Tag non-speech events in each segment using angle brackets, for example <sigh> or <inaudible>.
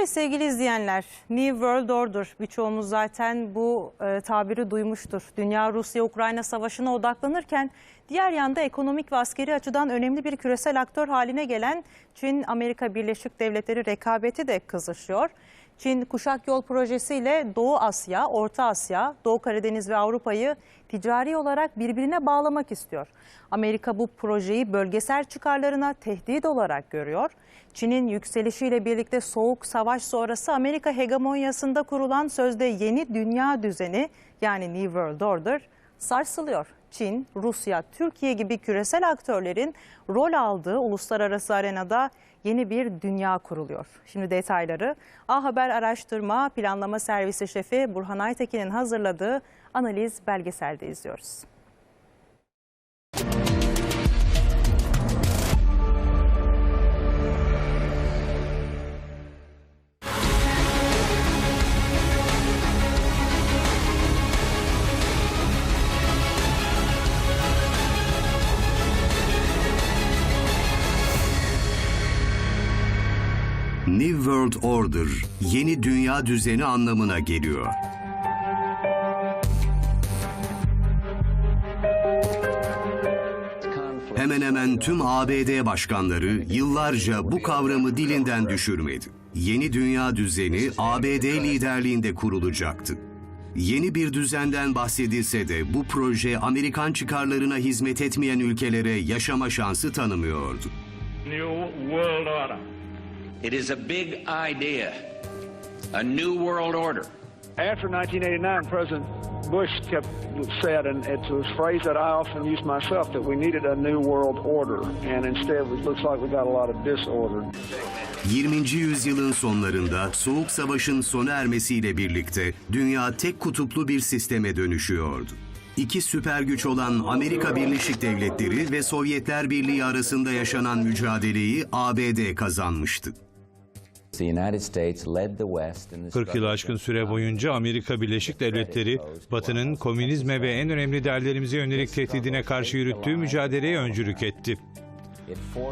Evet sevgili izleyenler, New World Order birçoğumuz zaten bu e, tabiri duymuştur. Dünya Rusya-Ukrayna savaşına odaklanırken diğer yanda ekonomik ve askeri açıdan önemli bir küresel aktör haline gelen Çin-Amerika Birleşik Devletleri rekabeti de kızışıyor. Çin Kuşak Yol projesiyle Doğu Asya, Orta Asya, Doğu Karadeniz ve Avrupa'yı ticari olarak birbirine bağlamak istiyor. Amerika bu projeyi bölgesel çıkarlarına tehdit olarak görüyor. Çin'in yükselişiyle birlikte soğuk savaş sonrası Amerika hegemonyasında kurulan sözde yeni dünya düzeni yani New World Order sarsılıyor. Çin, Rusya, Türkiye gibi küresel aktörlerin rol aldığı uluslararası arenada yeni bir dünya kuruluyor. Şimdi detayları A Haber Araştırma Planlama Servisi Şefi Burhan Aytekin'in hazırladığı analiz belgeselde izliyoruz. New World Order, yeni dünya düzeni anlamına geliyor. Hemen hemen tüm ABD başkanları yıllarca bu kavramı dilinden düşürmedi. Yeni dünya düzeni ABD liderliğinde kurulacaktı. Yeni bir düzenden bahsedilse de bu proje Amerikan çıkarlarına hizmet etmeyen ülkelere yaşama şansı tanımıyordu. New World Order. It is a big idea, a new world order. After 1989, President Bush kept said, and it's a phrase that I often use myself, that we needed a new world order, and instead it looks like we got a lot of disorder. 20. yüzyılın sonlarında Soğuk Savaş'ın sona ermesiyle birlikte dünya tek kutuplu bir sisteme dönüşüyordu. İki süper güç olan Amerika Birleşik Devletleri ve Sovyetler Birliği arasında yaşanan mücadeleyi ABD kazanmıştı. 40 yılı aşkın süre boyunca Amerika Birleşik Devletleri, Batı'nın komünizme ve en önemli değerlerimize yönelik tehdidine karşı yürüttüğü mücadeleye öncülük etti.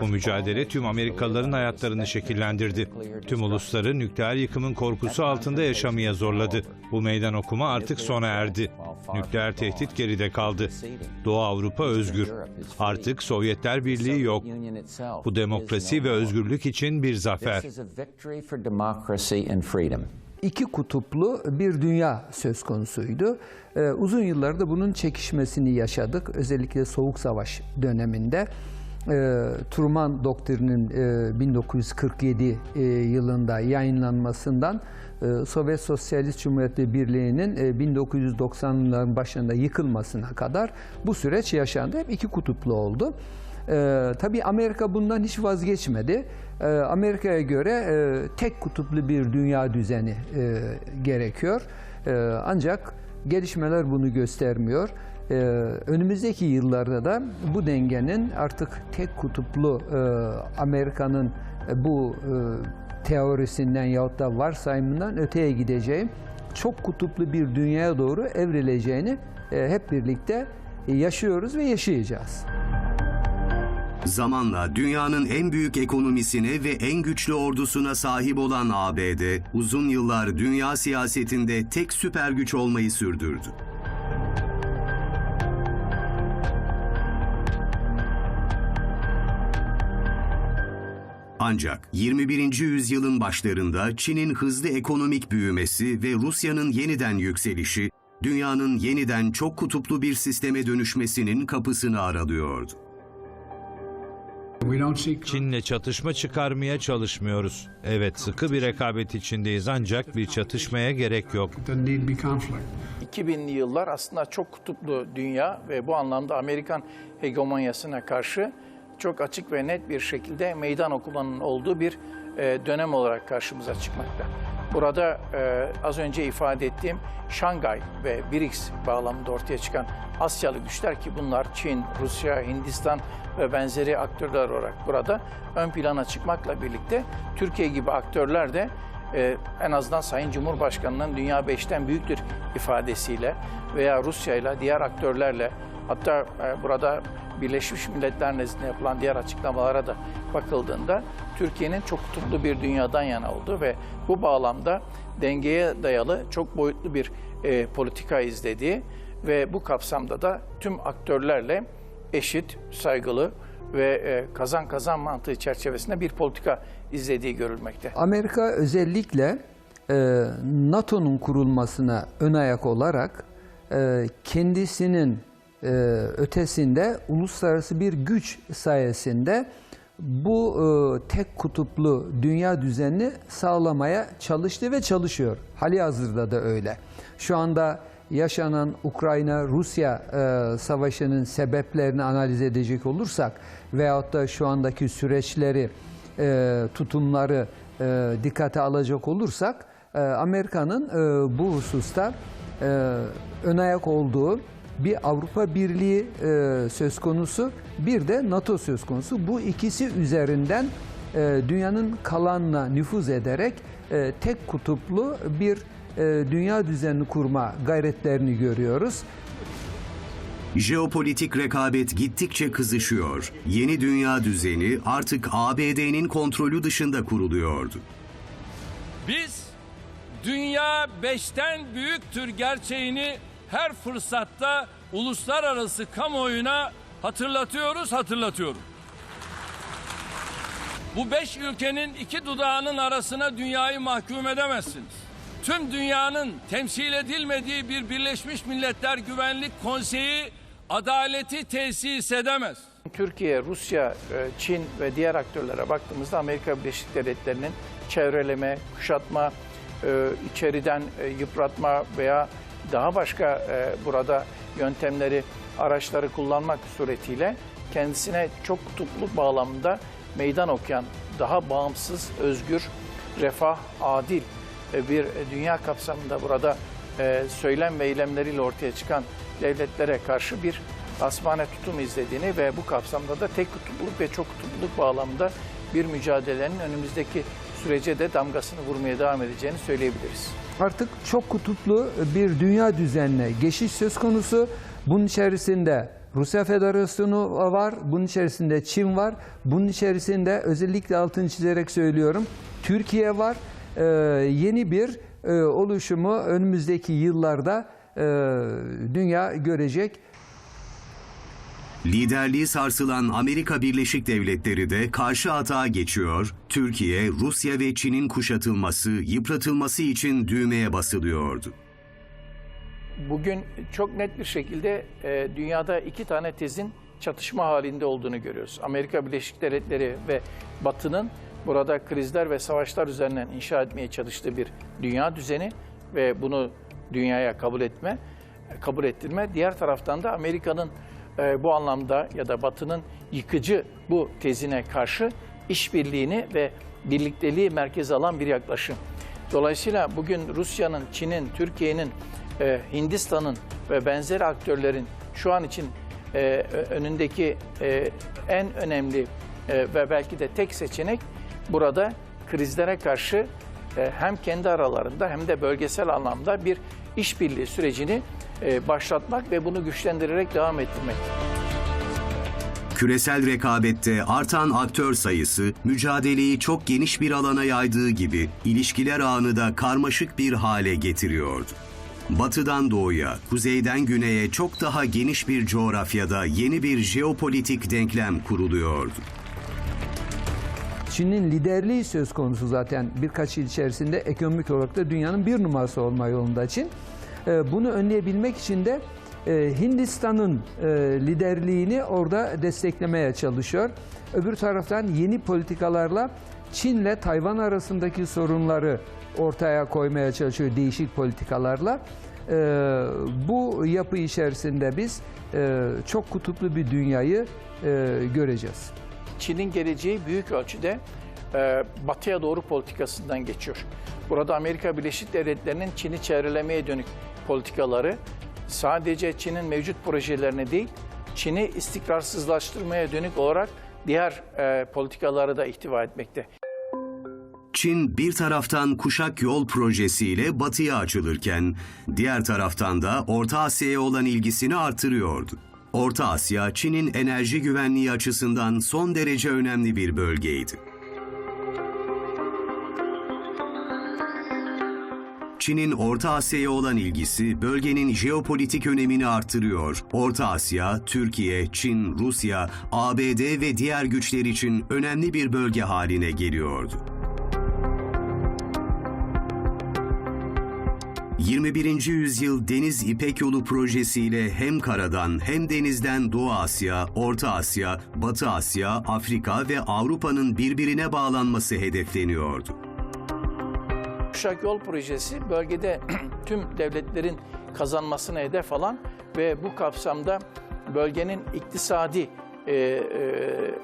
Bu mücadele tüm Amerikalıların hayatlarını şekillendirdi. Tüm ulusları nükleer yıkımın korkusu altında yaşamaya zorladı. Bu meydan okuma artık sona erdi. Nükleer tehdit geride kaldı. Doğu Avrupa özgür. Artık Sovyetler Birliği yok. Bu demokrasi ve özgürlük için bir zafer. İki kutuplu bir dünya söz konusuydu. Ee, uzun yıllarda bunun çekişmesini yaşadık. Özellikle Soğuk Savaş döneminde. Ee, Truman Doktrini'nin e, 1947 e, yılında yayınlanmasından e, Sovyet Sosyalist Cumhuriyeti Birliği'nin e, 1990'ların başında yıkılmasına kadar bu süreç yaşandı. Hep iki kutuplu oldu. Ee, tabii Amerika bundan hiç vazgeçmedi. Ee, Amerika'ya göre e, tek kutuplu bir dünya düzeni e, gerekiyor. Ee, ancak gelişmeler bunu göstermiyor. Ee, önümüzdeki yıllarda da bu dengenin artık tek kutuplu e, Amerika'nın e, bu e, teorisinden yahut da varsayımından öteye gideceği, çok kutuplu bir dünyaya doğru evrileceğini e, hep birlikte yaşıyoruz ve yaşayacağız. Zamanla dünyanın en büyük ekonomisine ve en güçlü ordusuna sahip olan ABD, uzun yıllar dünya siyasetinde tek süper güç olmayı sürdürdü. Ancak 21. yüzyılın başlarında Çin'in hızlı ekonomik büyümesi ve Rusya'nın yeniden yükselişi, dünyanın yeniden çok kutuplu bir sisteme dönüşmesinin kapısını aralıyordu. Çin'le çatışma çıkarmaya çalışmıyoruz. Evet sıkı bir rekabet içindeyiz ancak bir çatışmaya gerek yok. 2000'li yıllar aslında çok kutuplu dünya ve bu anlamda Amerikan hegemonyasına karşı çok açık ve net bir şekilde meydan okumanın olduğu bir e, dönem olarak karşımıza çıkmakta. Burada e, az önce ifade ettiğim Şangay ve BRICS bağlamında ortaya çıkan Asyalı güçler ki bunlar Çin, Rusya, Hindistan ve benzeri aktörler olarak burada ön plana çıkmakla birlikte Türkiye gibi aktörler de e, en azından Sayın Cumhurbaşkanı'nın dünya beşten büyüktür ifadesiyle veya Rusya ile diğer aktörlerle Hatta e, burada Birleşmiş Milletler nezdinde yapılan diğer açıklamalara da bakıldığında Türkiye'nin çok kutuplu bir dünyadan yana olduğu ve bu bağlamda dengeye dayalı çok boyutlu bir e, politika izlediği ve bu kapsamda da tüm aktörlerle eşit, saygılı ve e, kazan kazan mantığı çerçevesinde bir politika izlediği görülmekte. Amerika özellikle e, NATO'nun kurulmasına ön ayak olarak e, kendisinin e, ötesinde uluslararası bir güç sayesinde bu e, tek kutuplu dünya düzenini sağlamaya çalıştı ve çalışıyor. Hali hazırda da öyle. Şu anda yaşanan Ukrayna-Rusya e, savaşının sebeplerini analiz edecek olursak veyahut da şu andaki süreçleri, e, tutumları e, dikkate alacak olursak e, Amerika'nın e, bu hususta e, ön ayak olduğu bir Avrupa Birliği e, söz konusu, bir de NATO söz konusu. Bu ikisi üzerinden e, dünyanın kalanına nüfuz ederek e, tek kutuplu bir e, dünya düzenini kurma gayretlerini görüyoruz. Jeopolitik rekabet gittikçe kızışıyor. Yeni dünya düzeni artık ABD'nin kontrolü dışında kuruluyordu. Biz dünya beşten büyüktür gerçeğini her fırsatta uluslararası kamuoyuna hatırlatıyoruz, hatırlatıyorum. Bu beş ülkenin iki dudağının arasına dünyayı mahkum edemezsiniz. Tüm dünyanın temsil edilmediği bir Birleşmiş Milletler Güvenlik Konseyi adaleti tesis edemez. Türkiye, Rusya, e, Çin ve diğer aktörlere baktığımızda Amerika Birleşik Devletleri'nin çevreleme, kuşatma, e, içeriden e, yıpratma veya daha başka e, burada yöntemleri, araçları kullanmak suretiyle kendisine çok kutupluk bağlamında meydan okuyan, daha bağımsız, özgür, refah, adil e, bir dünya kapsamında burada e, söylem ve eylemleriyle ortaya çıkan devletlere karşı bir asmane tutum izlediğini ve bu kapsamda da tek kutupluluk ve çok kutupluluk bağlamında bir mücadelenin önümüzdeki sürece de damgasını vurmaya devam edeceğini söyleyebiliriz. Artık çok kutuplu bir dünya düzenine geçiş söz konusu. Bunun içerisinde Rusya Federasyonu var, bunun içerisinde Çin var, bunun içerisinde özellikle altını çizerek söylüyorum Türkiye var. Ee, yeni bir e, oluşumu önümüzdeki yıllarda e, dünya görecek. Liderliği sarsılan Amerika Birleşik Devletleri de karşı atağa geçiyor. Türkiye, Rusya ve Çin'in kuşatılması, yıpratılması için düğmeye basılıyordu. Bugün çok net bir şekilde e, dünyada iki tane tezin çatışma halinde olduğunu görüyoruz. Amerika Birleşik Devletleri ve Batı'nın burada krizler ve savaşlar üzerinden inşa etmeye çalıştığı bir dünya düzeni ve bunu dünyaya kabul etme, kabul ettirme. Diğer taraftan da Amerika'nın e, bu anlamda ya da Batı'nın yıkıcı bu tezine karşı işbirliğini ve birlikteliği merkeze alan bir yaklaşım. Dolayısıyla bugün Rusya'nın, Çin'in, Türkiye'nin, e, Hindistan'ın ve benzeri aktörlerin şu an için e, önündeki e, en önemli e, ve belki de tek seçenek burada krizlere karşı e, hem kendi aralarında hem de bölgesel anlamda bir işbirliği sürecini başlatmak ve bunu güçlendirerek devam ettirmek. Küresel rekabette artan aktör sayısı mücadeleyi çok geniş bir alana yaydığı gibi ilişkiler ağını da karmaşık bir hale getiriyordu. Batıdan doğuya, kuzeyden güneye çok daha geniş bir coğrafyada yeni bir jeopolitik denklem kuruluyordu. Çin'in liderliği söz konusu zaten birkaç yıl içerisinde ekonomik olarak da dünyanın bir numarası olma yolunda Çin. Ee, Bunu önleyebilmek için de e, Hindistan'ın e, liderliğini orada desteklemeye çalışıyor. Öbür taraftan yeni politikalarla Çin'le Tayvan arasındaki sorunları ortaya koymaya çalışıyor değişik politikalarla. Bu yapı içerisinde biz e, çok kutuplu bir dünyayı e, göreceğiz. Çin'in geleceği büyük ölçüde e, batıya doğru politikasından geçiyor. Burada Amerika Birleşik Devletleri'nin Çin'i çevrelemeye dönük politikaları sadece Çin'in mevcut projelerine değil, Çin'i istikrarsızlaştırmaya dönük olarak diğer e, politikaları da ihtiva etmekte. Çin bir taraftan kuşak yol projesiyle batıya açılırken diğer taraftan da Orta Asya'ya olan ilgisini artırıyordu. Orta Asya, Çin'in enerji güvenliği açısından son derece önemli bir bölgeydi. Çin'in Orta Asya'ya olan ilgisi bölgenin jeopolitik önemini artırıyor. Orta Asya, Türkiye, Çin, Rusya, ABD ve diğer güçler için önemli bir bölge haline geliyordu. 21. yüzyıl Deniz İpek Yolu projesiyle hem karadan hem denizden Doğu Asya, Orta Asya, Batı Asya, Afrika ve Avrupa'nın birbirine bağlanması hedefleniyordu. Kuşak Yol Projesi bölgede <clears throat> tüm devletlerin kazanmasına hedef alan ve bu kapsamda bölgenin iktisadi e, e,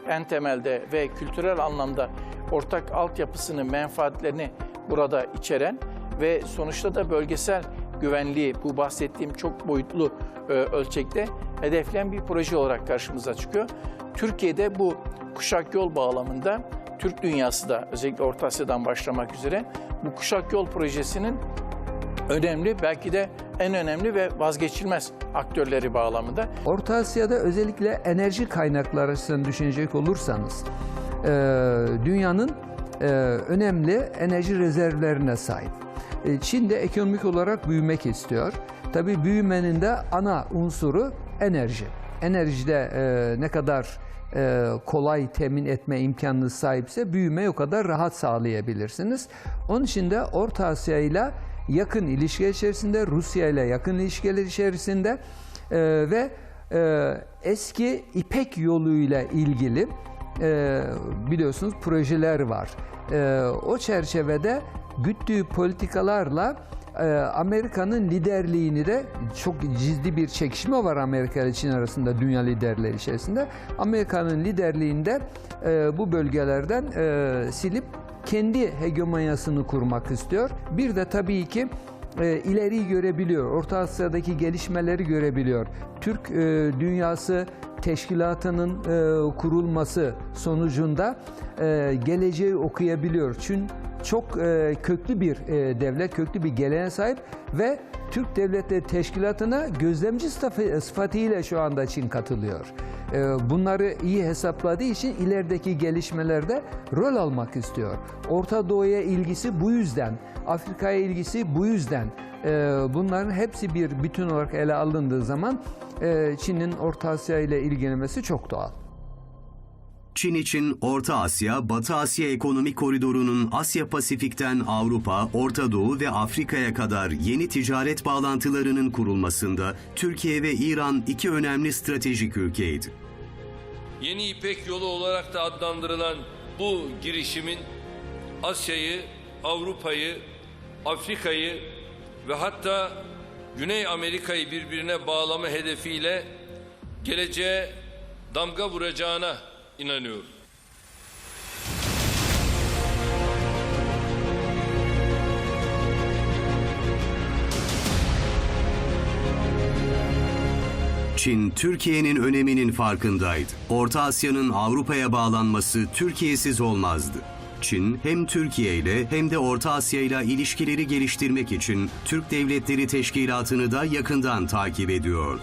en temelde ve kültürel anlamda ortak altyapısını, menfaatlerini burada içeren ve sonuçta da bölgesel güvenliği bu bahsettiğim çok boyutlu e, ölçekte hedefleyen bir proje olarak karşımıza çıkıyor. Türkiye'de bu kuşak yol bağlamında Türk dünyası da özellikle Orta Asya'dan başlamak üzere bu kuşak yol projesinin önemli belki de en önemli ve vazgeçilmez aktörleri bağlamında. Orta Asya'da özellikle enerji kaynakları açısından düşünecek olursanız e, dünyanın e, önemli enerji rezervlerine sahip. E, Çin de ekonomik olarak büyümek istiyor. Tabii büyümenin de ana unsuru enerji. Enerjide e, ne kadar e, kolay temin etme imkanınız sahipse büyümeyi o kadar rahat sağlayabilirsiniz. Onun için de Orta Asya ile yakın ilişki içerisinde, Rusya ile yakın ilişkiler içerisinde e, ve e, eski İpek yoluyla ilgili e, biliyorsunuz projeler var. E, o çerçevede güttüğü politikalarla e, Amerika'nın liderliğini de çok ciddi bir çekişme var Amerika ile Çin arasında dünya liderleri içerisinde. Amerika'nın liderliğinde e, bu bölgelerden e, silip kendi hegemonyasını kurmak istiyor. Bir de tabii ki e, ileriyi görebiliyor. Orta Asya'daki gelişmeleri görebiliyor. Türk Dünyası Teşkilatı'nın kurulması sonucunda geleceği okuyabiliyor. Çünkü çok e, köklü bir e, devlet, köklü bir geleneğe sahip ve Türk Devletleri Teşkilatı'na gözlemci sıfatı- sıfatıyla şu anda Çin katılıyor. E, bunları iyi hesapladığı için ilerideki gelişmelerde rol almak istiyor. Orta Doğu'ya ilgisi bu yüzden, Afrika'ya ilgisi bu yüzden. E, bunların hepsi bir bütün olarak ele alındığı zaman e, Çin'in Orta Asya ile ilgilenmesi çok doğal. Çin için Orta Asya, Batı Asya ekonomik koridorunun Asya Pasifik'ten Avrupa, Orta Doğu ve Afrika'ya kadar yeni ticaret bağlantılarının kurulmasında Türkiye ve İran iki önemli stratejik ülkeydi. Yeni İpek Yolu olarak da adlandırılan bu girişimin Asya'yı, Avrupa'yı, Afrika'yı ve hatta Güney Amerika'yı birbirine bağlama hedefiyle geleceğe damga vuracağına inanıyorum. Çin, Türkiye'nin öneminin farkındaydı. Orta Asya'nın Avrupa'ya bağlanması Türkiye'siz olmazdı. Çin hem Türkiye ile hem de Orta Asya ile ilişkileri geliştirmek için Türk Devletleri Teşkilatı'nı da yakından takip ediyordu.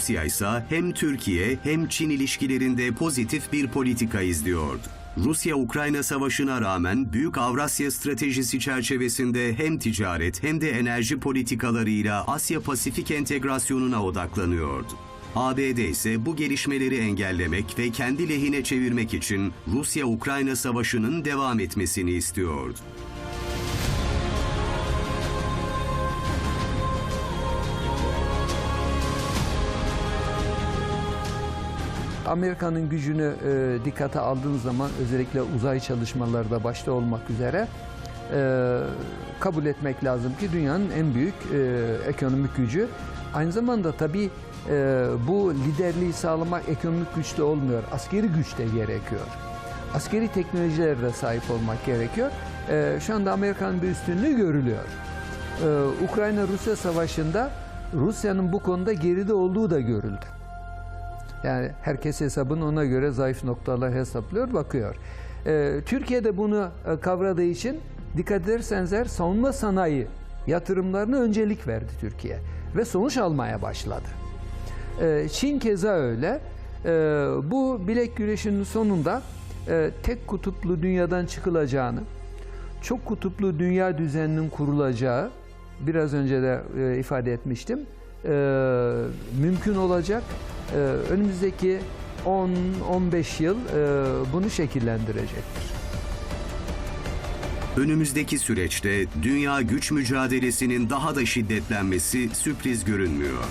Rusya ise hem Türkiye hem Çin ilişkilerinde pozitif bir politika izliyordu. Rusya-Ukrayna savaşına rağmen Büyük Avrasya Stratejisi çerçevesinde hem ticaret hem de enerji politikalarıyla Asya-Pasifik entegrasyonuna odaklanıyordu. ABD ise bu gelişmeleri engellemek ve kendi lehine çevirmek için Rusya-Ukrayna savaşının devam etmesini istiyordu. Amerika'nın gücünü e, dikkate aldığınız zaman özellikle uzay çalışmaları da başta olmak üzere e, kabul etmek lazım ki dünyanın en büyük e, ekonomik gücü. Aynı zamanda tabii e, bu liderliği sağlamak ekonomik güçte olmuyor. Askeri güç de gerekiyor. Askeri teknolojilere de sahip olmak gerekiyor. E, şu anda Amerika'nın bir üstünlüğü görülüyor. E, Ukrayna-Rusya savaşında Rusya'nın bu konuda geride olduğu da görüldü. Yani herkes hesabını ona göre zayıf noktalar hesaplıyor, bakıyor. Ee, Türkiye de bunu e, kavradığı için dikkat ederseniz eğer savunma sanayi yatırımlarına öncelik verdi Türkiye ve sonuç almaya başladı. Ee, Çin keza öyle. Ee, Bu bilek güreşinin sonunda e, tek kutuplu dünyadan çıkılacağını, çok kutuplu dünya düzeninin kurulacağı, biraz önce de e, ifade etmiştim, e, mümkün olacak. E, Önümüzdeki 10-15 yıl e, bunu şekillendirecektir. Önümüzdeki süreçte dünya güç mücadelesinin daha da şiddetlenmesi sürpriz görünmüyor.